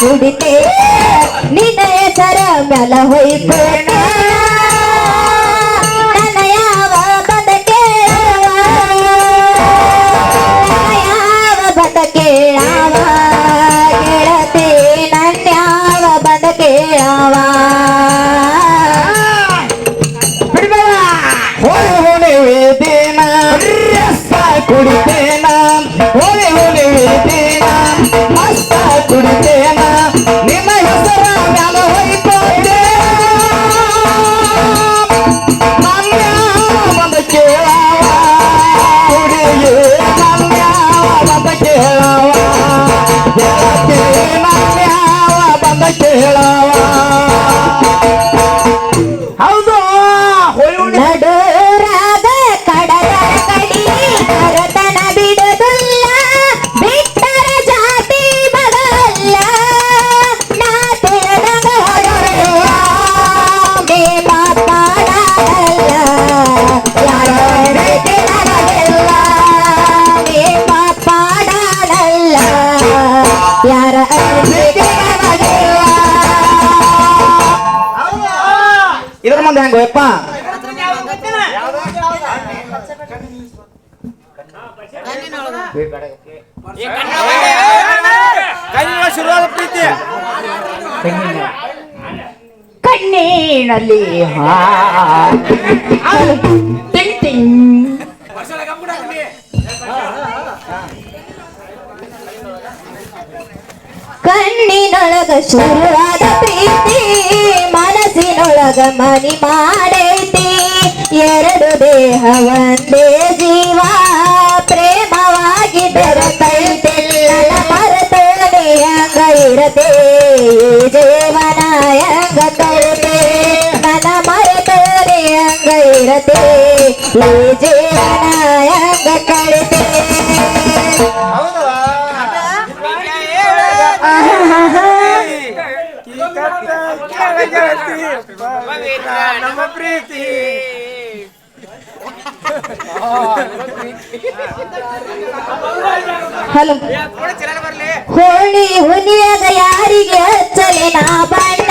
ಕುಡಿತೆ ನಿನ್ನ ಹೆಸರ ಮ್ಯಾಲ ಹೊಯ್ಕೋಣ ಬಂದ ಕೇಳವ ಹಾ ಟಿಂಗ್ ಟಿಂಗ್. ಕಣ್ಣಿನೊಳಗ ಶುರುವಾದ ಪ್ರೀತಿ, ಮನಸ್ಸಿನೊಳಗ ಮನಿ ಮಾಡೈತಿ. ಎರಡು ದೇಹ, ಒಂದೇ ಜೀವ ಪ್ರೇಮವಾಗಿ ನನ್ನ ಮರೆತೋನೆ ಹಂಗ ಇರತೆ ಈ ಜೀವನ ಹೆಂಗ ಕಳಿತೆ ನನ್ನ ಮರೆತೋನೆ ಹಂಗ ಇರತೆ ಈ ಜೀವನ ಹೆಂಗ ಕಳಿತೆ ನಮ್ಮ ಪ್ರೀತಿ ಹಲೋ. ಬರ್ಲಿ ಹೋಳಿ ಹುಲಿಯದ ಯಾರಿಗೆ ಹಚ್ಚಲಿ ನಾ ಬಣ್ಣ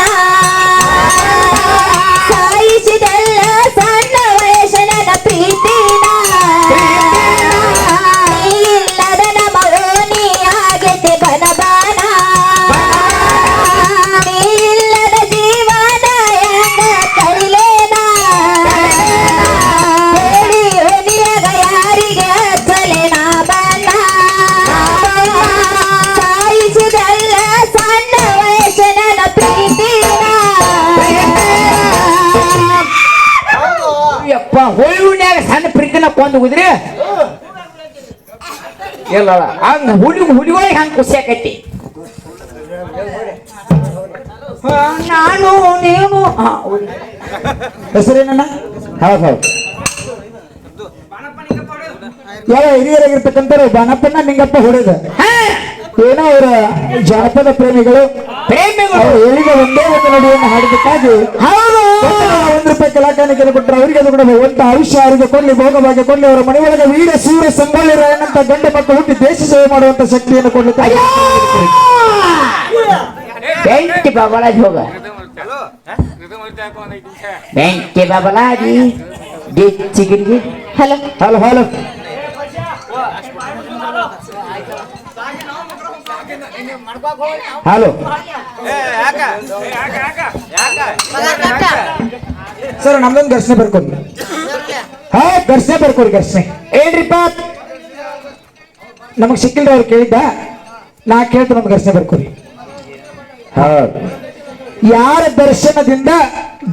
ಸಣ್ಣ ಒಂದು ಉದ್ರಿ? ಇಲ್ಲ ಹಂಗ ಹುಲಿ ಹುಲಿಗಳಿಗೆ ಹಂಗ ಖುಷಿ ಆಕೈತಿ ಹಾ, ನಾನು ಹಾ, ಹುಲಿ. ಹೆಸರೇನಣ್ಣ? ಹೌದು ಹೌದು. ಯಾವ ಹಿರಿಯರಾಗಿರ್ತಕ್ಕಂಥ ಬಾಣಪ್ಪನ ನಿಂಗಪ್ಪ ಹೊಡೆದ. ಏನೋ ಅವರ ಜಾನಪದ ಪ್ರೇಮಿಗಳು. ಪ್ರೇಮಿಗಳು. ಅವರು ಹೇಳಿದ ಒಂದೇ ಒಂದು ನಡಿಯನ್ನು ಹಾಡಿದ್ದಕ್ಕಾಗಿ ಹೌದು. ಒಂದು ರೂಪಾಯಿ ಕಲಾಕಾಣಿಕೆಯನ್ನು ಕೊಟ್ಟರೆ ಅವರಿಗೆ ಅದು ಕೂಡ ಒಂದು ಆಯುಷ್ಯ ಅವರಿಗೆ ಕೊಡ್ಲಿ ಭೋಗವಾಗಿ ಕೊಡ್ಲಿ ಅವರ ಮನೆಯೊಳಗೆ ವೀರ ಸೂರ್ಯ ಸಂಗೊಳ್ಳಿ ರಾಯಣ್ಣಂತ ಗಂಡ ಮಕ್ಕಳು ಹುಟ್ಟಿ ದೇಶ ಸೇವೆ ಮಾಡುವಂತ ಶಕ್ತಿಯನ್ನು ಕೊಡ್ಲಿಕ್ಕೆ ಬೆಂಕಿ ಬಬಲಾಜಿ ಹೋಗ. ಬೆಂಕಿ ಬಬಲಾಜಿ ಗಿಚ್ಚಿಗಿರಿ hello. Hello hello. Hello sir ನಮ್ದೊಂದು ಘರ್ಷಣೆ ಬರ್ಕೊಡಿ. ಹಾ ಘರ್ಷಣೆ ಬರ್ಕೊಡಿ ಘರ್ಷಣೆ. ಏನ್ರಿಪ್ಪ ನಮಗ್ ಸಿಕ್ಕಿಲ್ಲ ಅವ್ರು ಕೇಳಿದ್ದ? ನಾ ಕೇಳ್ತೀನಿ ನಮ್ಗೆ ಘರ್ಷಣೆ ಬರ್ಕೊಡಿ. ಹೌದು. ಯಾರ ದರ್ಶನದಿಂದ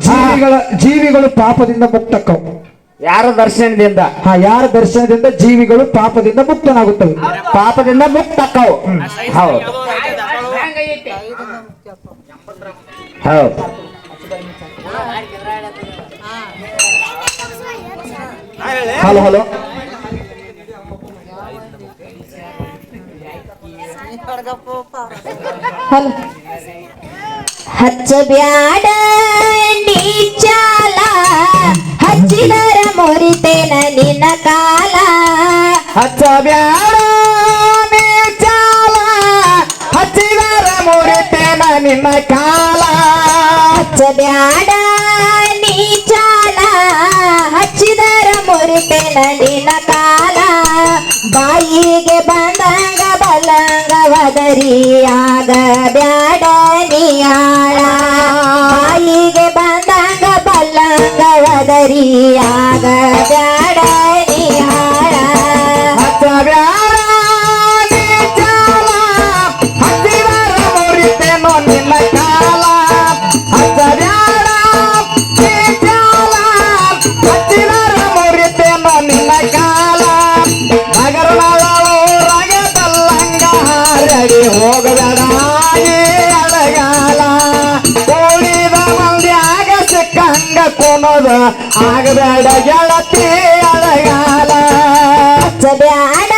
ಜೀವಿಗಳ ಜೀವಿಗಳು ಪಾಪದಿಂದ ಮುಕ್ತಕ್ಕವು? ಯಾರ ದರ್ಶನದಿಂದ? ಹಾ ಯಾರ ದರ್ಶನದಿಂದ ಜೀವಿಗಳು ಪಾಪದಿಂದ ಮುಕ್ತನಾಗುತ್ತವೆ? ಪಾಪದಿಂದ ಮುಕ್ತಕ್ಕವು. ಹೌದು. ಹೌದು. Hello hello. ಹಚ್ಚ ಬ್ಯಾಡ ನೀ ಚಾಲ ಹಚ್ಚಿದರ ಮುರಿತೇನ ನಿನ್ನ ಕಾಲ. ಹಚ್ಚ ಬ್ಯಾಡ ನಿನ್ನ ಕಾಲ ಹಚ್ಚಬ್ಯಾಡ ನೀ ಚಾಲ. ಹಚ್ಚಿದರ ಮುರಿತೇನ ನಿನ್ನ ಕಾಲ. ಬಾಯಿಗೆ ಬಂದಂಗ ಬಲ್ಲಂಗ ವದರಿಯಾಗ ಬ್ಯಾಡ ನೀಯಾಳ ಬಾಯಿಗೆ ಬಂದಂಗ ಬಲ್ಲಂಗ ವದರಿಯಾಗ ಬ್ಯಾಡ. ಅನ್ನೋದು ಆಗಬೇಡ ಗೆಳತಿ ಅಳಗಾಲ ಚಬ್ಯಾಡ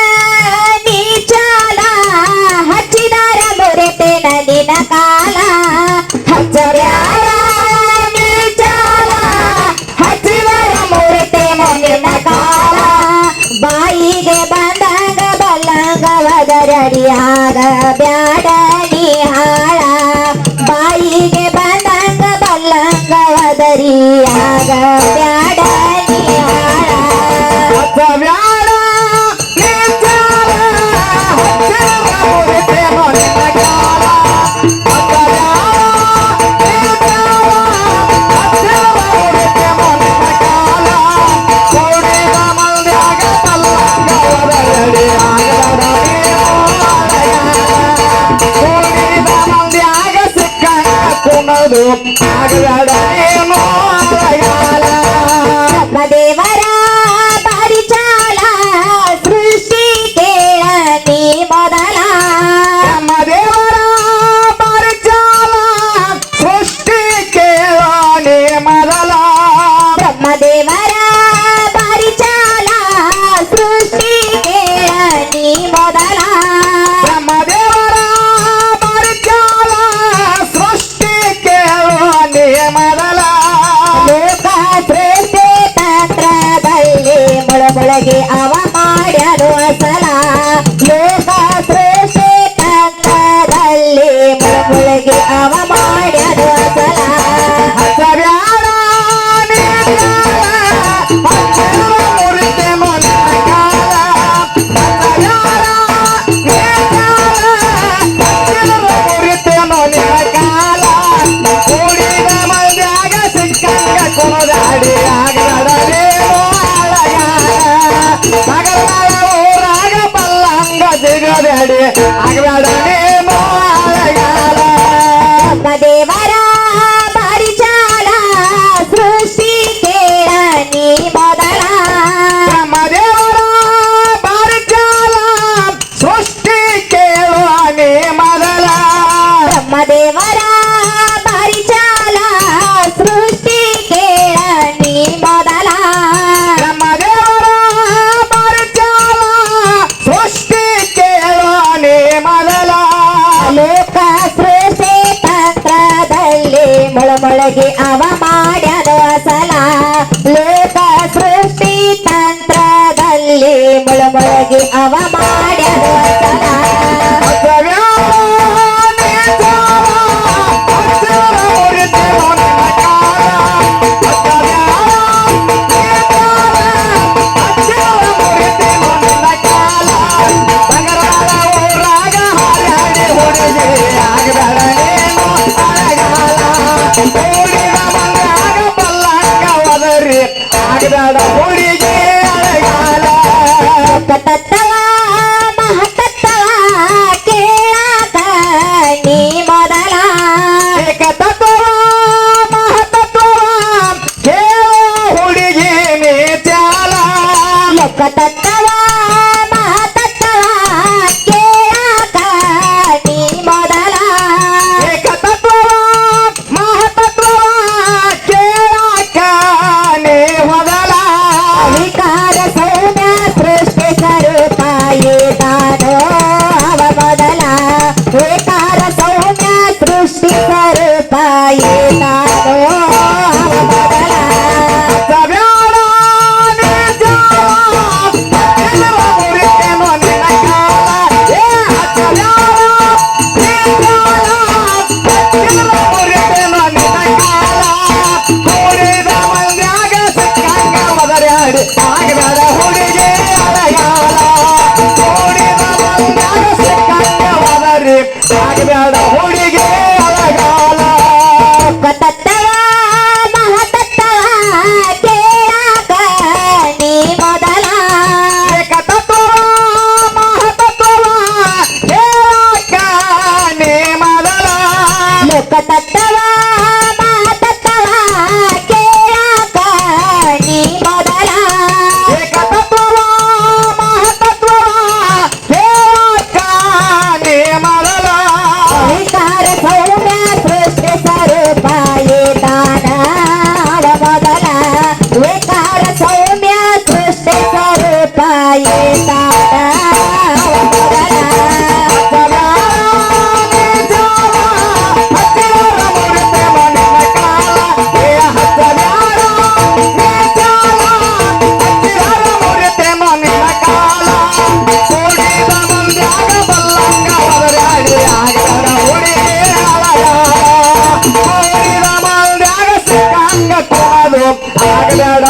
ನೀ ಚಾಲ. ಹಚ್ಚಿದಾರ ಮುರಿತೆ ನದಿನ ಕಾಲ. ಹಚ್ಚಬ್ಯಾಡ ನೀ ಚಾಲ. ಹಚ್ಚಿದಾರ ಮುರಿತೆ ನದಿನ ಕಾಲ. ಬಾಯಿಗೆ ಬಂದಾಗ ಬಲ್ಲಂಗವದರಡಿಯಾಗ ಬ್ಯಾ Gracias. আমার ನನಗೆ ಅವ ಮಾಡ್ಯಾನ ಸಲ. ಲೋಕ ಸೃಷ್ಟಿ ತಂತ್ರದಲ್ಲಿ ಮುಳುಮೊಳಗೆ ಅವ ಮಾಡ್ಯಾನ ಆಗಬೇಡ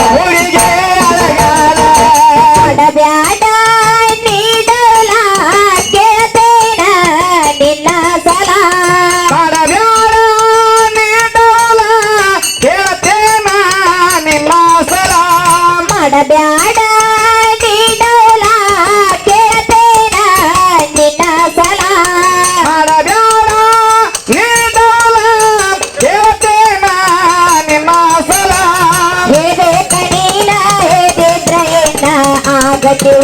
ಆಗತಿ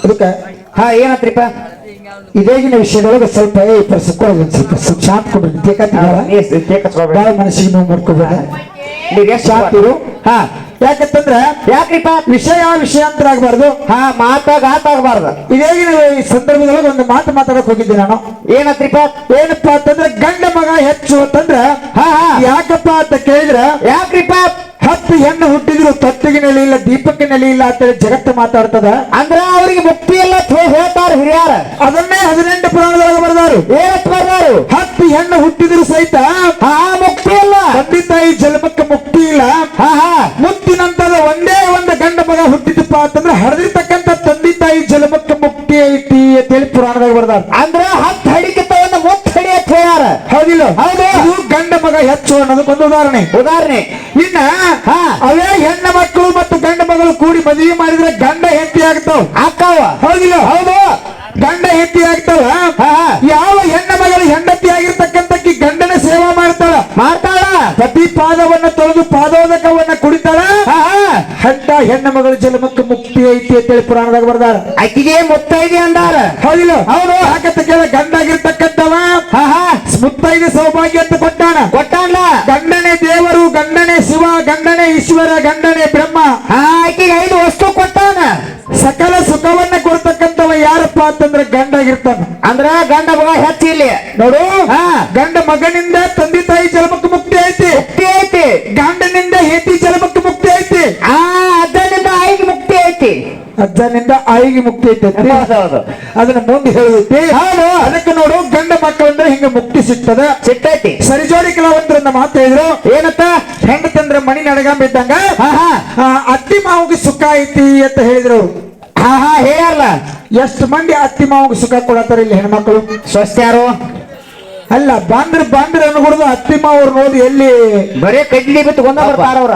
ಅದಕ್ಕೆ ಹಾ ಏನತ್ರಿಪ್ಪ? ಇದೇಗಿನ ವಿಷಯದೊಳಗೆ ಸ್ವಲ್ಪ ಏ ಪರ್ಸಕ್ಕೊಳ್ಳೋದು ಒಂದು ಸ್ವಲ್ಪ ಸ್ವಲ್ಪ ಶಾಂತ ಕೊಡ್ರಿ ಭಾಳ ಮನಸ್ಸಿಗೆ ನೋವು ಮಾಡ್ಕೋಬೇಡ. ಶಾಂತ ಇರು. ಹಾ ಯಾಕಂತಂದ್ರ ಯಾಕ್ರಿಪ್ಪ ವಿಷಯ ವಿಷಯಾಂತರ ಆಗ್ಬಾರ್ದು ಹಾ ಮಾತಾಗ ಆತಾಗಬಾರ್ದು ಇದೇಗಿನ ಈ ಸಂದರ್ಭದೊಳಗೆ ಒಂದು ಮಾತು ಮಾತಾಡಕ್ ಹೋಗಿದ್ದೆ ನಾನು. ಏನತ್ರಿಪ್ಪ? ಏನಪ್ಪಾ ಅಂತಂದ್ರೆ ಗಂಡ ಮಗ ಹೆಚ್ಚು ಅಂತಂದ್ರ ಹಾ ಹಾ. ಯಾಕಪ್ಪ ಅಂತ ಕೇಳಿದ್ರ ಯಾಕ್ರಿಪ್ಪ ಹತ್ತು ಹೆಣ್ಣು ಹುಟ್ಟಿದ್ರು ತತ್ತಿಗೆ ನೆಲೆ ಇಲ್ಲ ದೀಪಕ್ಕೆ ನೆಲೆ ಇಲ್ಲ ಅಂತೇಳಿ ಜಗತ್ತು ಮಾತಾಡ್ತದ. ಅಂದ್ರ ಅವರಿಗೆ ಮುಕ್ತಿ ಎಲ್ಲ ಹೇಳ್ತಾರ ಹಿರಿಯಾರ. ಅದನ್ನೇ ಹದಿನೆಂಟು ಪುರಾಣದೊಳಗೆ ಬರ್ದಾರು. ಏನತ್ ಬರ್ದಾರು? ಹತ್ತು ಹೆಣ್ಣು ಹುಟ್ಟಿದ್ರು ಸಹಿತ ಹಾ ಮುಕ್ತಿ ಇಲ್ಲ. ತಂದೆ ತಾಯಿ ಜನ್ಮಕ್ಕೆ ಮುಕ್ತಿ ಇಲ್ಲ. ಹಾ ಹಾ. ಮುತ್ತಿನಂತದ ಒಂದೇ ಒಂದು ಗಂಡ ಮಗ ಹುಟ್ಟಿದಪ್ಪ ಅಂತಂದ್ರೆ ಹರಿದಿರ್ತಕ್ಕಂಥ ತಂದೆ ತಾಯಿ ಜನ್ಮಕ್ಕೆ ಮುಕ್ತಿ ಐತಿ ಅಂತೇಳಿ ಪುರಾಣದಾಗ ಬರ್ದಾರ. ಅಂದ್ರ ಹತ್ತು ಹಡಿಕೆ ತಗೊಂಡ ಮುತ್ ಹಡಿಯಕ್ಕೆ ಅಂತ ಹೇಳ್ಯಾರ. ಹೌದಿಲ್ಲ. ಹೌದು. ಹೆಚ್ಚು ಅನ್ನೋದಕ್ಕೊಂದು ಉದಾಹರಣೆ. ಉದಾಹರಣೆ. ಇನ್ನ. ಅವೇ ಹೆಣ್ಣು ಮಕ್ಕಳು ಮತ್ತು ಗಂಡ ಮಗಳು ಕೂಡಿ ಮದುವೆ ಮಾಡಿದ್ರೆ ಗಂಡ ಹೆಂಡತಿ ಆಗ್ತಾವ. ಅಕ್ಕವ ಹೌದಿಲ್ಲ? ಹೌದು. ಗಂಡ ಹೆಂಡತಿ ಆಗ್ತಾವ. ಯಾವ ಹೆಣ್ಣ ಮಗಳು ಹೆಂಡತಿ ಆಗಿರ್ತಕ್ಕಂಥ ಗಂಡನ ಸೇವಾ ಮಾಡ್ತಾಳ? ಮಾಡ್ತಾಳ. ಪ್ರತಿ ಪಾದವನ್ನ ತೊಳೆದು ಪಾದೋದಕವನ್ನ ಕುಡಿತಾಳ? ಹಾ ಹಾ. ಹೆಣ್ಣ ಮಗಳ ಜನ್ಮಕ್ಕೆ ಮುಕ್ತಿ ಐತಿ ಅಂತೇಳಿ ಪುರಾಣದಾಗ ಬರ್ದಾರ. ಅಕ್ಕಿಗೆ ಮುತ್ತೈದೆ ಅಂದಾರ. ಹೌದಿಲ್ಲ? ಹೌದು. ಹಾಕತ್ತ ಕೇಳ ಗಂಡ ಆಗಿರ್ತಕ್ಕಂಥವ ಮುತ್ತೈದೆ ಸೌಭಾಗ್ಯ ಅಂತ ಕೊಟ್ಟಾನ ಕೊಟ್ಟಾನ್ಲ ಗಂಡನೇ ದೇವರು ಗಂಡನೇ ಶಿವ ಈಶ್ವರ ಗಂಡನೇ ಬ್ರಹ್ಮ. ಆಕೆಗೆ ಐದು ವಸ್ತು ಕೊಟ್ಟಾನ. ಸಕಲ ಸುಖವನ್ನ ಕೊಡ್ತಕ್ಕಂಥವ ಯಾರಪ್ಪ ಅಂತಂದ್ರ ಗಂಡ ಆಗಿರ್ತಾನ ಅಂದ್ರ ಗಂಡ ಮಗ ಹೆಚ್ಚ ಇಲ್ಲಿ. ನೋಡು ಹಾ. ಗಂಡ ಮಗನಿಂದ ತಂದೆ ತಾಯಿ ಜಲಮಕ್ಕೆ ಮುಕ್ತಿ ಐತಿ. ಮುಕ್ತಿ ಐತಿ. ಗಂಡನಿಂದ ಹೆತ್ತಿ ಜಲಮಕ್ಕೆ ಮುಕ್ತಿ ಐತಿ. ಆ ಅಜ್ಜನಿಂದ ಆಯಿಗೆ ಮುಕ್ತಿ ಐತಿ. ಅಜ್ಜನಿಂದ ಆಯಿಗೆ ಮುಕ್ತಿ ಐತಿ ಅದನ್ನ ಮುಂದೆ ಹೇಳುತ್ತೆ ಹೌದು. ಅದಕ್ಕೆ ನೋಡು ಗಂಡ ಮಕ್ಕಳಂದ್ರೆ ಹಿಂಗ ಮುಕ್ತಿ ಸಿಗ್ತದ. ಸಿಟ್ಟೈತಿ ಸರಿಜೋಡಿ ಕಲಾವಂತರನ್ನ ಮಾತು ಹೇಳಿದ್ರು. ಏನತ್ತ ಹೆಂಡತಂದ್ರ ಮಣಿ ನಡಗಂಬಿದ್ದಂಗ ಅತ್ತಿ ಮಾವಿಗೆ ಸುಖ ಐತಿ ಅಂತ ಹೇಳಿದ್ರು. ಹಾ ಹಾ ಹೇಳಲ್ಲ ಎಷ್ಟು ಮಂದಿ ಅತ್ತಿ ಮಾವಿಗೆ ಸುಖ ಕೊಡತ್ತಾರ ಇಲ್ಲಿ ಹೆಣ್ಮಕ್ಳು? ಸ್ವಸ್ಥ ಯಾರು ಅಲ್ಲ ಬಂದ್ರ ಬಂದ್ರ ಅನ್ಕೊಡುದು ಅತ್ತಿಮ್ಮ ಮಾವ್ರು ನೋಡಿ ಎಲ್ಲಿ ಬರೇ ಕಡ್ಲಿ ಬಿತ್ತು ಗೊಂದ ಬರ್ತಾರ ಅವ್ರ.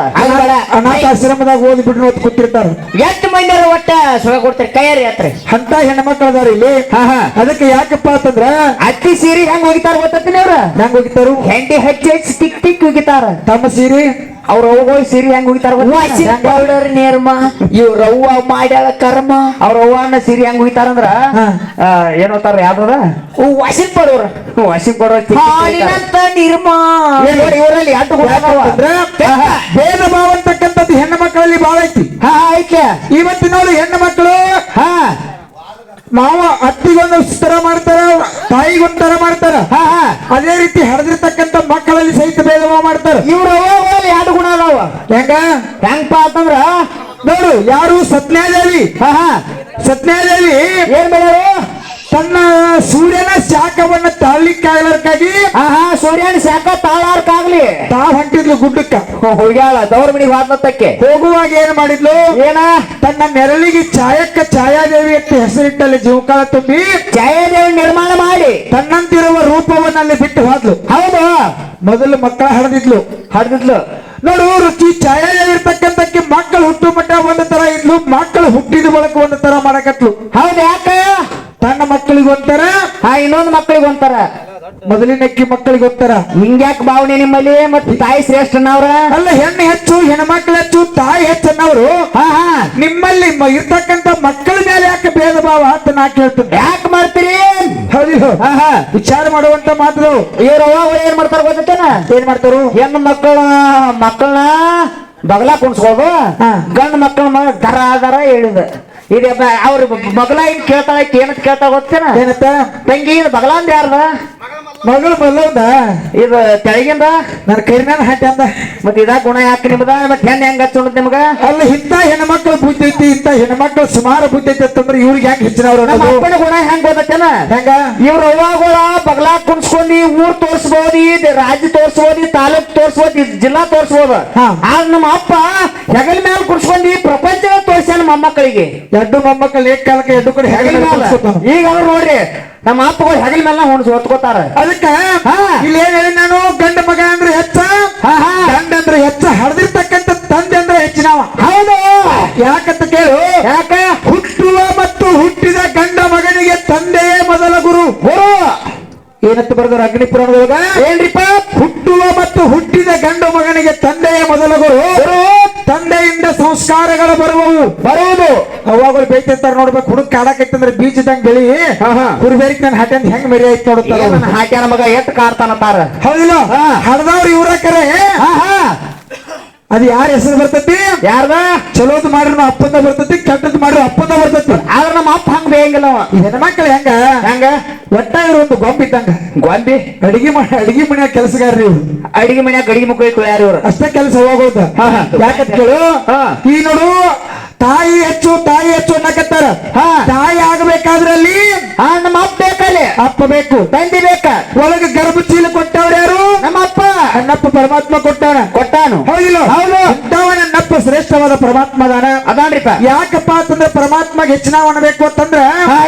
ಅನಾಥಾಶ್ರಮದಾಗ ಓದಿ ಬಿಟ್ಟು ನೋಡಿ ಕೂತಿರ್ತಾರ ಎಷ್ಟು ಮಂದಿ ಒಟ್ಟ ಸೊಗ ಕೊಡ್ತಾರೆ? ಕೈಯಾರಿ ಯಾತ್ರೆ ಅಂತ ಹೆಣ್ಮಕ್ಳು ಅದಾರ ಇಲ್ಲಿ. ಅದಕ್ಕೆ ಯಾಕಪ್ಪ ಅಂತಂದ್ರ ಅತ್ತಿ ಸೀರೆ ಹೆಂಗ್ ಹೋಗಿತಾರ ಗೊತ್ತಿನ ಅವ್ರ? ಹೆಂಗ್ ಹೋಗಿತಾರು ಹೆಂಡಿ ಹಚ್ಚಿ ಹಚ್ಚಿ ಟಿಕ್ ಟಿಕ್ ಹೋಗಿತಾರ ತಮ್ಮ ಸೀರೆ ಅವ್ರ ಅವ್ಗಳು ಸೀರೆ ಹೆಂಗ್ ಹೋಗಿತಾರ? ಪೌಡರ್ ನೇರ್ಮ ಇವ್ರ ಅವ್ವ ಮಾಡ್ಯಾಳ ಕರ್ಮ. ಅವ್ರ ಅವ್ವನ ಸೀರೆ ಹೆಂಗ್ ಹೋಗಿತಾರಂದ್ರ ಅಂದ್ರ ಏನ್ ಹೋಗ್ತಾರ ಯಾವ್ದದ ವಾಸಿನ್ ಬಡವ್ರ ವಾಸಿಗ್ ನಿರ್ಮ. ಇವರಲ್ಲಿ ಅಡ್ಡು ಯಾಕಂತಂದ್ರ ಭೇದ ಭಾವ ಅಂತಕ್ಕಂಥದ್ದು ಹೆಣ್ಣು ಮಕ್ಕಳಲ್ಲಿ ಬಾಳ ಐತಿ ಹಾ ಐಕ್ಯ ಇವತ್ತಿನ ನೋಡಿ ಹೆಣ್ಣು ಮಕ್ಕಳು. ಹಾ. ಮಾವ ಅತ್ತಿಗೊಂದು ತರ ಮಾಡ್ತಾರ ತಾಯಿಗೊಂಥರ ಮಾಡ್ತಾರ. ಹಾ ಹಾ. ಅದೇ ರೀತಿ ಹರಿದಿರ್ತಕ್ಕಂಥ ಮಕ್ಕಳಲ್ಲಿ ಸಹಿತ ಭೇದ ಮಾಡ್ತಾರೆ. ಮಾಡ್ತಾರ ಇವ್ರ ಎರಡು ಗುಣ ಅದಾವ. ಹೆಂಗ? ಹೆಂಗಪ್ಪ ಅಂತಂದ್ರ? ನೋಡು ಯಾರು ಸತ್ಯಾದೇವಿ ಹಾ ಹಾ. ಸತ್ಯಾದೇವಿ ಏನ್ ಬೆಳೆಯರು ತನ್ನ ಸೂರ್ಯನ ಶಾಖವನ್ನ ತಾಳ್ಲಿಕ್ಕಾಗಲಕ್ಕಾಗಿ ಆಹಾ ಸೂರ್ಯನ ಶಾಖ ತಾಳಾರ್ಕಾಗ್ಲಿ. ತಾಳ್ ಹಂಟಿದ್ಲು ಗುಡ್ಡಕ್ಕ. ಹೋಗ್ಯಾಳ ದೌರ್ ಮನಿಗೆ ಹೋಗುವಾಗ ಏನ್ ಮಾಡಿದ್ಲು? ಏನ? ತನ್ನ ನೆರಳಿಗೆ ಛಾಯಕ್ಕ ಛಾಯಾದೇವಿ ಅಂತ ಹೆಸರಿಟ್ಟಲ್ಲಿ ಜೀವಕಾಲ ತುಂಬಿ ಛಾಯಾದೇವಿ ನಿರ್ಮಾಣ ಮಾಡಿ. ತನ್ನಂತಿರುವ ರೂಪವನ್ನ ಅಲ್ಲಿ ಬಿಟ್ಟು ಹೋದ್ಲು. ಹೌದು. ಮೊದಲು ಮಕ್ಕಳ ಹಡದಿದ್ಲು. ಹಡದಿದ್ಲು. ನೋಡು ರುಚಿ ಛಾಯಾದೇವಿ ಮಕ್ಕಳು ಹುಟ್ಟು ಮಟ್ಟ ಒಂದು ತರ ಇದ್ಲು. ಮಕ್ಕಳು ಹುಟ್ಟಿದ ಬಳಕ ಒಂದು ತರ ಮಾಡಕತ್ಲು. ಹೌದು ಯಾಕ? ಮಕ್ಕಳಿಗೆ ಒಂಥರ ಹಾ ಇನ್ನೊಂದು ಮಕ್ಕಳಿಗೆ ಒಂಥರ ಮೊದಲಿನಕ್ಕಿ ಮಕ್ಕಳಿಗೆ ಒಂಥರ ಹಿಂಗ್ಯಾಕ್ ಭಾವನೆ ನಿಮ್ಮಲ್ಲಿ ಮತ್ತೆ ತಾಯಿ ಶ್ರೇಷ್ಠನವ್ರ ಅಲ್ಲ ಹೆಣ್ಣು ಹೆಚ್ಚು ಹೆಣ್ಮಕ್ಳು ಹೆಚ್ಚು ತಾಯಿ ಹೆಚ್ಚನ್ನವರು ಹಾ ಹಾ. ನಿಮ್ಮಲ್ಲಿ ಇರ್ತಕ್ಕಂತ ಮಕ್ಕಳ ಮೇಲೆ ಯಾಕೆ ಭೇದ ಭಾವ ಅಂತ ನಾ ಕೇಳ್ತೀನಿ ಯಾಕೆ ಮಾಡ್ತೀರಿ? ವಿಚಾರ ಮಾಡುವಂತ ಮಾತು ಇವ್ರ ಅವ್ವ ಏನ್ ಮಾಡ್ತಾರ ಗೊತ್ತೇನ ಏನ್ ಮಾಡ್ತಾರು? ಹೆಣ್ಣು ಮಕ್ಕಳ ಮಕ್ಕಳನ್ನ ಬಗಲ ಕುಣಿಸ್ಕೋದು. ಗಂಡು ಮಕ್ಕಳ ದರ ದರ ಹೇಳಿದ. ಇದು ಅವ್ರ ಬಗಲ ಏನ್ ಕೇಳ್ತಾಳ ಏನಂತ ಕೇಳ್ತಾ ಗೊತ್ತೇನ? ಏನತ್ತ ತಂಗಿ ಇದು ಅಂದ ಯಾರ್ದ ಮಗಳು ಬಲ್ಲದ ಇದು ತೆಳಗಿಂದ? ನನ್ನ ಕೈಮ್ಯಾನ ಹಾಕಿ ಅಂದ. ಮತ್ತೆ ಇದ ಗುಣ ಯಾಕೆ ನಿಮ್ದ? ಮತ್ತೆ ಹೆಣ್ಣು ಹೆಂಗ ಹಚ್ಚುಂಡ್ ನಿಮ್ಗ? ಅಲ್ಲ ಇಂಥ ಹೆಣ್ಮಕ್ಳು ಬುದ್ಧಿ ಐತಿ ಇಂಥ ಹೆಣ್ಮಕ್ಳು ಸುಮಾರು ಬುದ್ಧಿ ಐತಿ ಅಂತಂದ್ರೆ ಇವ್ರಿಗೆ ಯಾಕೆ ಹೆಚ್ಚಿನ ಅವರು ಅಪ್ಪನ ಗುಣ ಹೆಂಗ್ ಗೊತ್ತೇನ ಹೆಂಗ? ಇವ್ರ ಅವ್ವಗಳ ಬಗ್ಲಾ ಕುಣಿಸ್ಕೊಂಡು ಊರ್ ತೋರ್ಸ್ಬೋದು ರಾಜ್ಯ ತೋರ್ಸ್ಬೋದು ತಾಲೂಕ್ ತೋರಿಸ್ಬೋದು ಜಿಲ್ಲಾ ತೋರ್ಸ್ಬೋದು. ಆಗ ನಮ್ಮ ಅಪ್ಪ ಹೆಗಲ ಮೇಲೆ ಕುಣಿಸ್ಕೊಂಡು ಪ್ರಪಂಚ ತೋರಿಸ ನಮ್ಮ ಮೊಮ್ಮಕ್ಕಳಿಗೆ. ಎರಡು ಮೊಮ್ಮಕ್ಕಳು ಏಕ ಕಾಲಕ್ಕೆ ಎರಡು ಕಡೆ ಹೆಗಲ ಈಗ ಅವ್ರು ನೋಡ್ರಿ ನಮ್ಮ ಅಪ್ಪಗಳು ಹೆಗಲ ಮೇಲೆ ಹೋಣಿಸಿ ಹೊತ್ಕೋತಾರ. ಅದಕ್ಕ. ಇಲ್ಲಿ ಏನ್ ಹೇಳಿ ನಾನು? ಗಂಡ ಮಗ ಅಂದ್ರೆ ಹೆಚ್ಚ. ಗಂಡ ಅಂದ್ರೆ ಹೆಚ್ಚ ಹಡ್ದಿರ್ತಕ್ಕಂಥ ತಂದೆ ಅಂದ್ರೆ ಹೆಚ್ಚಿನವ. ಹೌದು. ಯಾಕಂತ ಕೇಳು? ಯಾಕ? ಹುಟ್ಟುವ ಮತ್ತು ಹುಟ್ಟಿದ ಗಂಡ ಮಗನಿಗೆ ತಂದೆಯೇ ಮೊದಲ ಗುರು. ಗುರು. ಏನಂತ ಬರೆದ್ರು ಅಗ್ನಿ ಪುರಾಣದೊಳಗ? ಏನ್ರಿಪ್ಪ ಹುಟ್ಟುವ ಮತ್ತು ಹುಟ್ಟಿದ ಗಂಡ ಮಗನಿಗೆ ತಂದೆಯೇ ಮೊದಲ ಗುರು. ಗುರು. ತಂದೆಯಿಂದ ಸಂಸ್ಕಾರಗಳು ಬರುವವು. ಬರುವುದು. ಅವಾಗಳು ಬೇಕಂತಾರ ನೋಡ್ಬೇಕು ಹುಡುಗ ಕಾಡಕೈತಂದ್ರೆ ಬೀಜದಂಗ್ ಬೆಳಿ. ಹಾ, ಹಾ. ಕುರ್ಬೇರಿಕ್ ನನ್ನ ಹಟ್ಟಂದ್ ಹೆಂಗ್ ಮರಿ ಆಯ್ತು ನೋಡುತ್ತಾರ ಹಾಕ್ಯಾನ ಮಗ ಎತ್ ಕಾಡ್ತಾನತ್ತಾರ ಹೌದಿಲ್ಲ ಹಾ. ಹಡ್ದವ್ರು ಇವ್ರ ಕರೆ. ಅದು ಯಾರ ಹೆಸರು ಬರ್ತತಿ? ಯಾರ್ದ? ಚಲೋದ್ ಮಾಡ್ರಿ ನಾವು ಅಪ್ಪಂದ ಬರ್ತತಿ ಕೆಟ್ಟದ್ ಮಾಡ್ರಿ ಅಪ್ಪಂದ ಬರ್ತತಿ. ಆದ್ರ ನಮ್ಮ ಅಪ್ಪ ಹಂಗ ಬೇಯಂಗಿಲ್ಲ ಹೆಣ್ಮಕ್ಳು ಹೆಂಗ? ಹೆಂಗ? ಒಟ್ಟ ಇವ್ರು ಒಂದು ಗೊಂಬಿದ್ದಂಗ ಗೊಂಬಿ? ಅಡಿಗೆ ಮಾಡಿ ಅಡಿಗೆ ಮನೆಯ ಕೆಲಸಗಾರ್ರಿ ಇವ್ರು. ಅಡಿಗೆ ಮನೆಯ ಗಡಿಗೆ ಮುಖ ಯಾರು ಇವ್ರು. ಅಷ್ಟೇ ಕೆಲಸ ಹೋಗೋದು. ಯಾಕಂತ ಕೇಳು? ಹಾ. ಈ ನೋಡು ತಾಯಿ ಹೆಚ್ಚು ತಾಯಿ ಹೆಚ್ಚು ಅನ್ನಕತ್ತಾರ ಹಾ. ತಾಯಿ ಆಗಬೇಕಾದ್ರಲ್ಲಿ ಅಣ್ಣ ಅಪ್ಪ ಬೇಕಲ್ಲಿ? ಅಪ್ಪ ಬೇಕು. ತಂದಿ ಬೇಕ? ಒಳಗೆ ಗರ್ಭ ಚೀಲ ಕೊಟ್ಟವ್ರು ಯಾರು? ನಮ್ಮ ಅಪ್ಪ. ಅಣ್ಣಪ್ಪ ಪರಮಾತ್ಮ ಕೊಟ್ಟಾನ ಕೊಟ್ಟಾನು. ಹೌದಿಲ್ಲ? ಹೌದು. ಅಣ್ಣಪ್ಪ ನನ್ನಪ್ಪ ಶ್ರೇಷ್ಠವಾದ ಪರಮಾತ್ಮ ಅದಾನ. ಅದಾನ್ರಿಪ ಯಾಕಪ್ಪ ಅಂತಂದ್ರೆ ಪರಮಾತ್ಮ ಹೆಚ್ಚಿನ ಬೇಕು ಅಂತಂದ್ರ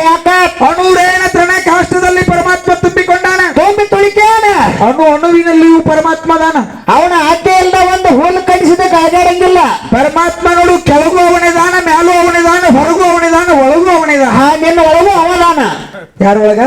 ಯಾಕ? ಅಣುರೇಣ ತೃಣ ಕಾಷ್ಟದಲ್ಲಿ ಪರಮಾತ್ಮ ತುಂಬಿಕೊಂಡಾನ. ತೊಂಬಿ ತುಳಿಕೇನ ಅಣು ಅಣುವಿನಲ್ಲಿಯೂ ಪರಮಾತ್ಮ ಅದಾನ ಅವನ ಅತ್ತೆ ಇಲ್ದ ಒಂದು ಹುಲ್ಲು ಕಡಿಸಿದ ಕಾಜಾಡಂಗಿಲ್ಲ ಪರಮಾತ್ಮ ನೋಡು ಕೆಳಗೂ ಅವನಿದಾನ ಮ್ಯಾಲೂ ಅವನಿದಾನ ಹೊರಗೂ ಅವನಿದಾನ ಒಳಗೂ ಅವನಿದಾನ ಹಾ ನಿನ್ನ ಒಳಗೂ ಅವದಾನ ಯಾರೊಳಗ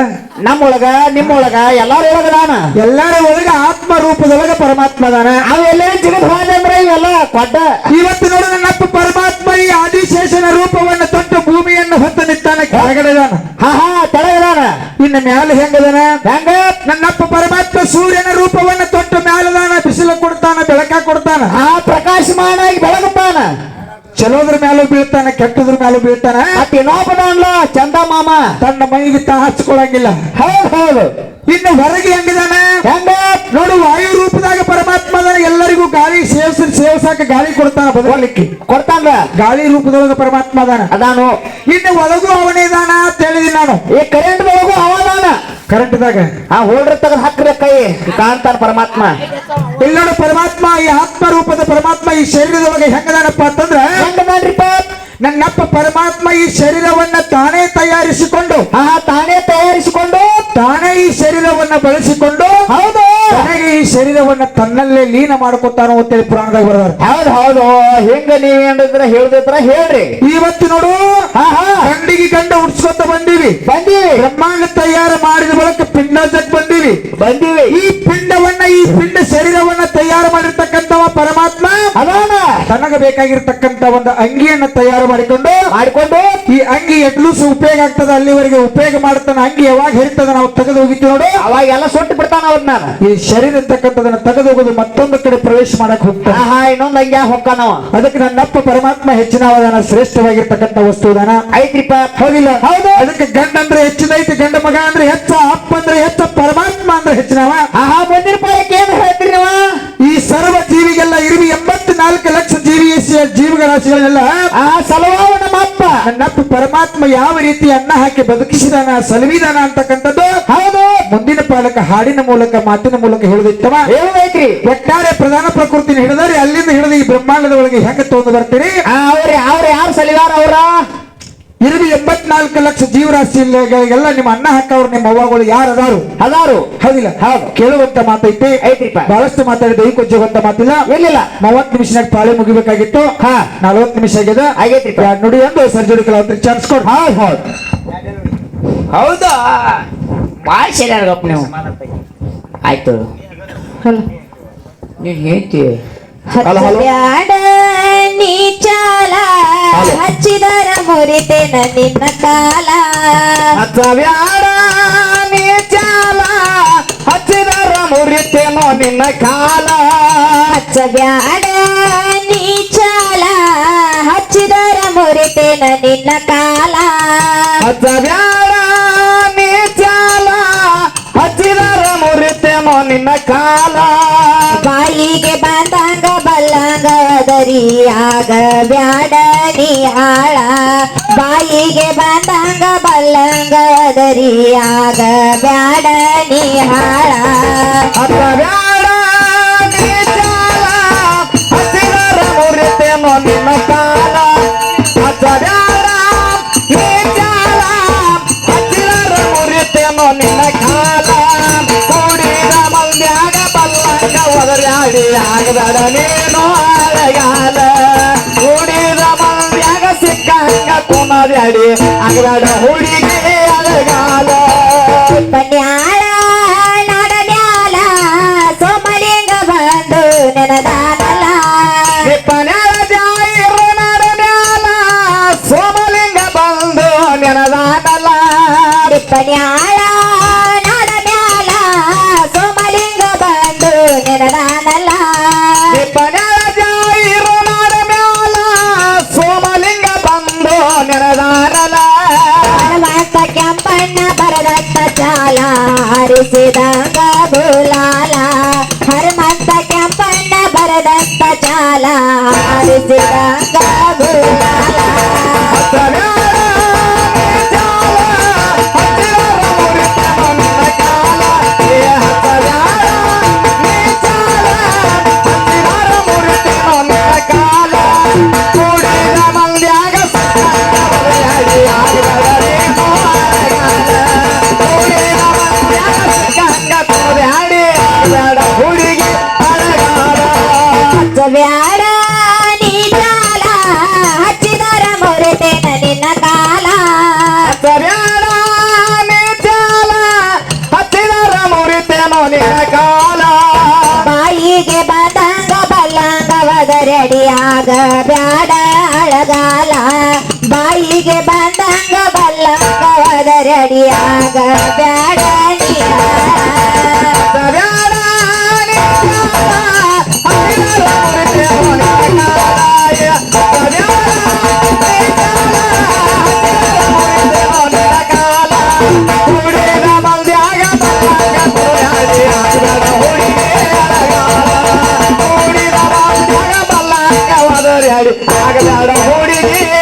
ನಮ್ಮೊಳಗ ನಿಮ್ಮೊಳಗ ಎಲ್ಲಾರ ಒಳಗದಾನ ಎಲ್ಲರ ಒಳಗ ಆತ್ಮ ರೂಪದೊಳಗ ಪರಮಾತ್ಮ ಅದಾನ ಅವೆಲ್ಲ ಜಿಗದ್ ಹೋದ ಅಂದ್ರೆ ಇವೆಲ್ಲ ಕೊಡ್ಡ ಇವತ್ತು ನೋಡು ನನ್ನಪ್ಪ ಪರಮಾತ್ಮ ಈ ಆದಿಶೇಷನ ರೂಪವನ್ನು ತೊಟ್ಟು ಭೂಮಿಯನ್ನು ಹೊತ್ತು ನಿಂತಾನ ಕೆಳಗಡೆ ಅದಾನ ಹಾ ಹಾ ತೆಳಗದಾನ ಇನ್ನು ಮ್ಯಾಲ ಹೆಂಗದಾನ ಹೆಂಗ ನನ್ನಪ್ಪ ಪರಮಾತ್ಮ ಸೂರ್ಯನ ರೂಪವನ್ನು ತೊಟ್ಟು ಮ್ಯಾಲದಾನ ಬಿಸಿಲು ಕೊಡ್ತಾನ ಬೆಳಕ ಕೊಡ್ತಾನ ಆ ಪ್ರಕಾಶಮಾನಾಗಿ ಬೆಳಗುತ್ತಾನ ಚಲೋದ್ರ ಮ್ಯಾಲೂ ಬೀಳ್ತಾನ ಕೆಟ್ಟದ್ರ ಮ್ಯಾಲೂ ಬೀಳ್ತಾನ. ಇನ್ನೊಬ್ಬನಲ್ಲ ಚಂದ ಮಾಮ. ತನ್ನ ಮೈಗೆ ತಾ ಹಚ್ಕೊಳಂಗಿಲ್ಲ. ಹೌದು ಹೌದು. ಇನ್ನು ಹೊರಗೆ ಹೆಂಗಿದಾನ? ಹೆಂಗ? ನೋಡು ವಾಯು ರೂಪದಾಗ ಪರಮಾತ್ಮ ಎಲ್ಲರಿಗೂ ಗಾಳಿ ಸೇವಸ ಸೇವಸಾಕ ಗಾಳಿ ಕೊಡ್ತಾನ ಬದಲಿಕ್ಕೆ. ಕೊಡ್ತಾನ ಗಾಳಿ ರೂಪದೊಳಗ ಪರಮಾತ್ಮ ಅದಾನ. ಅದಾನು. ಇನ್ನು ಒಳಗೂ ಅವನೇ ಇದಾನ ಅಂತ ಹೇಳಿದೀನಿ ನಾನು. ಈ ಕರೆಂಟ್ ಒಳಗೂ ಅವದಾನ ಕರೆಂಟ್ದಾಗ ಆ ಹೋಲ್ಡರ್ ತಗದ್ ಹಾಕ್ಬೇಕು ಕೈ ಕಾಣ್ತಾನ ಪರಮಾತ್ಮ ಇಲ್ಲೋಡ ಪರಮಾತ್ಮ ಈ ಆತ್ಮ ರೂಪದ ಪರಮಾತ್ಮ ಈ ಶರೀರದೊಳಗೆ ಹೆಂಗದಾನಪ್ಪ ಅಂತಂದ್ರ ಹೆಂಗದಾನ್ರಿಪ್ಪ ನನ್ನಪ್ಪ ಪರಮಾತ್ಮ ಈ ಶರೀರವನ್ನ ತಾನೇ ತಯಾರಿಸಿಕೊಂಡು ಆ ತಾನೇ ತಯಾರಿಸಿಕೊಂಡು? ತಾನೇ ಈ ಶರೀರವನ್ನ ಬಳಸಿಕೊಂಡು ಹೌದು. ತನಗೆ ಈ ಶರೀರವನ್ನ ತನ್ನಲ್ಲೇ ಲೀನ ಮಾಡ್ಕೊತಾನೋ ಅಂತೇಳಿ ಪುರಾಣದಾಗ ಬರೆದಾರೆ. ಹೌದು ಹೌದು. ಹೆಂಗ ನೀವ್ ಏನಿದ್ರ ಹೇಳ್ದಿದ್ರ ಹೇಳ್ರಿ. ಇವತ್ತು ನೋಡು ಗಂಡಿಗೆ ಗಂಡ ಉಡ್ಸ್ಕೊತ ಬಂದೀವಿ. ಬಂದೀವಿ. ಬ್ರಹ್ಮಾಂಡ ತಯಾರು ಮಾಡಿದ ಬಂದೀವಿ. ಈ ಪಿಂಡವನ್ನ ಈ ಪಿಂಡ ಶರೀರವನ್ನ ತಯಾರು ಮಾಡಿರ್ತಕ್ಕಂಥವ ಪರಮಾತ್ಮ ಅದಾನ. ತನಗ ಬೇಕಾಗಿರ್ತಕ್ಕಂತ ಒಂದು ಅಂಗಿಯನ್ನ ತಯಾರು ಮಾಡಿಕೊಂಡು ಮಾಡಿಕೊಂಡು ಈ ಅಂಗಿ ಎಟ್ಲೂಸು ಉಪಯೋಗ ಆಗ್ತದ ಅಲ್ಲಿವರೆಗೆ ಉಪಯೋಗ ಮಾಡ್ತಾನ ಅಂಗಿ ಯಾವಾಗ ಹೇಳ್ತದ ನಾವು ತೆಗೆದು ಹೋಗಿತ್ತು ನೋಡು. ಅವಾಗ ಎಲ್ಲ ಸೊಟ್ಟು ಬಿಡ್ತಾನ ನಾನು ಈ ಶರೀರ ಇರ್ತಕ್ಕಂಥದನ್ನ ತೆಗೆದು ಹೋಗೋದು ಮತ್ತೊಂದು ಕಡೆ ಪ್ರವೇಶ ಮಾಡಕ್ ಹೋಗ್ತಾನೆ. ಹಾ ಇನ್ನೊಂದು ಹಂಗ್ಯಾ ಹೊಕ್ಕಾನ ಅದಕ್ಕೆ ನನ್ನಪ್ಪ ಪರಮಾತ್ಮ ಹೆಚ್ಚಿನ ಅವಧಾನ ಶ್ರೇಷ್ಠವಾಗಿರ್ತಕ್ಕಂಥ ವಸ್ತುದಾನ. ಐತ್ರಿಪ್ಪ. ಹೋಗಿಲ್ಲ ಹೌದು. ಅದಕ್ಕೆ ಗಂಡ ಅಂದ್ರೆ ಹೆಚ್ಚಿನೈತಿ ಗಂಡ ಮಗ ಅಂದ್ರೆ ಹೆಚ್ಚ ಅಪ್ಪ ಅಂದ್ರೆ ಹೆಚ್ಚಿನವ ಆಹಾ ಬಂದಿರಪ್ಪ ಏನು ಹೇಳ್ತೀರಿ ನೀವ? ಈ ಸರ್ವ ಜೀವಿಗೆಲ್ಲ ಇರುವಿ ಎಂಬತ್ನಾಲ್ಕು ಲಕ್ಷ ಜೀವಿ ಜೀವಿಗಳ ರಾಶಿಗಳೆಲ್ಲ ಆ ಸಲವಾವ ನಮ್ಮ ಅಪ್ಪ ನನ್ನಪ್ಪ ಪರಮಾತ್ಮ ಯಾವ ರೀತಿ ಅನ್ನ ಹಾಕಿ ಬದುಕಿಸಿದಾನ ಸಲವಿದಾನ ಅಂತಕ್ಕಂಥದ್ದು ಹೌದು. ಮುಂದಿನ ಪಾಲಕ ಹಾಡಿನ ಮೂಲಕ ಮಾತಿನ ಮೂಲಕ ಹೇಳುದಿತ್ತವ ಹೇಳ್ಬೇಕ್ರಿ ಒಟ್ಟಾರೆ ಪ್ರಧಾನ ಪ್ರಕೃತಿನ ಹಿಡಿದರೆ ಅಲ್ಲಿಂದ ಹಿಡಿದು ಈ ಬ್ರಹ್ಮಾಂಡದ ಒಳಗೆ ಹೆಂಗ ತಗೊಂಡು ಬರ್ತೀರಿ? ಅವ್ರ ಅವ್ರ ಯಾರು ಸಲಿವಾರ ಅವ್ರ? ಇರುವಿ ಎಪ್ಪತ್ನಾಲ್ಕು ಲಕ್ಷ ಜೀವರಾಶಿಗಳಿಗೆಲ್ಲ ನಿಮ್ಮ ಅನ್ನ ಹಾಕವ್ರು ನಿಮ್ಮ ಅವ್ವಗಳು ಯಾರು ಅದಾರು ಅದಾರು ಹೌದಿಲ್ಲ. ಹೌದು. ಕೇಳುವಂತ ಮಾತೈತಿ. ಐತ್ರಿಪ್ಪ ಬಹಳಷ್ಟು ಮಾತಾಡಿದ ಈ ಕೊಜ್ಜುವಂತ ಮಾತಿಲ್ಲ. ಎಲ್ಲಿಲ್ಲ ಮೂವತ್ತು ನಿಮಿಷನಾಗ ಪಾಳೆ ಮುಗಿಬೇಕಾಗಿತ್ತು. ಹಾ. ನಲ್ವತ್ತು ನಿಮಿಷ ಆಗಿದೆ. ಆಗೈತಿ ನೋಡಿ ನುಡಿ ಎಂದು ಸರ್ಜರಿ ಕಲಾವಂತರಿಗೆ ಚಾನ್ಸ್ ಕೊಡ್. ಹೌದು ಹೌದು. ಹೌದಾ? ಭಾಳ ಸರಿಯಾಗಪ್ಪ ನೀವು. ಆಯ್ತು. ನೀನ್ ಹೇಳ್ತಿ ಹಲೋ, ಹಲೋ. ಬ್ಯಾಡ ನೀ ಚಾಲ ಹಚ್ಚಿದರ ಮುರಿತೇನ ನಿನ್ನ ಕಾಲ ಹಚ್ಚಬ್ಯಾಡ ನೀ ಚಾಲ ಹಚ್ಚಿದರ ಮುರಿತೇನೋ ನಿನ್ನ ಕಾಲ ಹಚ್ಚಬ್ಯಾಡ ನೀ ಚಾಲ ಹಚ್ಚಿದರ ಮುರಿತೇನ ನಿನ್ನ ಕಾಲ ಹಚ್ಚಬ್ಯಾಡ ನೀ ಚಾಲ ಹಚ್ಚಿದರ ಮುರಿತೇನೋ ನಿನ್ನ ಕಾಲ ಬಾಯಿಗೆ ಬಂದಂಗ ಬಲ್ಲಂಗ ಬ್ಯಾಡನಿ ಹಾಳ ಬಾಯಿಗೆ ಬಂದಂಗ ಬಲ್ಲಂಗ ದರಿಯಾಗ ಬ್ಯಾಡ ನೀ ಹಾಳ ನಿನ್ನ ಕಾಲ ನಿನ್ನ ಕಾಲ. ಕೂಡಿದ ಮಂದ್ಯಾಗ ಬಲ್ಲಂಗ ಒದರ್ಯಾಡಿ ಆಗಬೇಡ ನೀನು. ಅಳಗಾಲ ಕೂಡಿದ ಮಂದ್ಯಾಗ ಸಿಕ್ಕಂಗ ಕುಣದ್ಯಾಡಿ ಅಂಗಡ ಹುಡುಗಿ हरीचे दांगा बोलाला हरमंत कॅम्पंड भरदंत चाला. हरीचे दांगा बोला ಕರಡಿಯಾಗ ಬ್ಯಾಡಿಯ ಆಗದಾಡ ಹುಡುಗಿ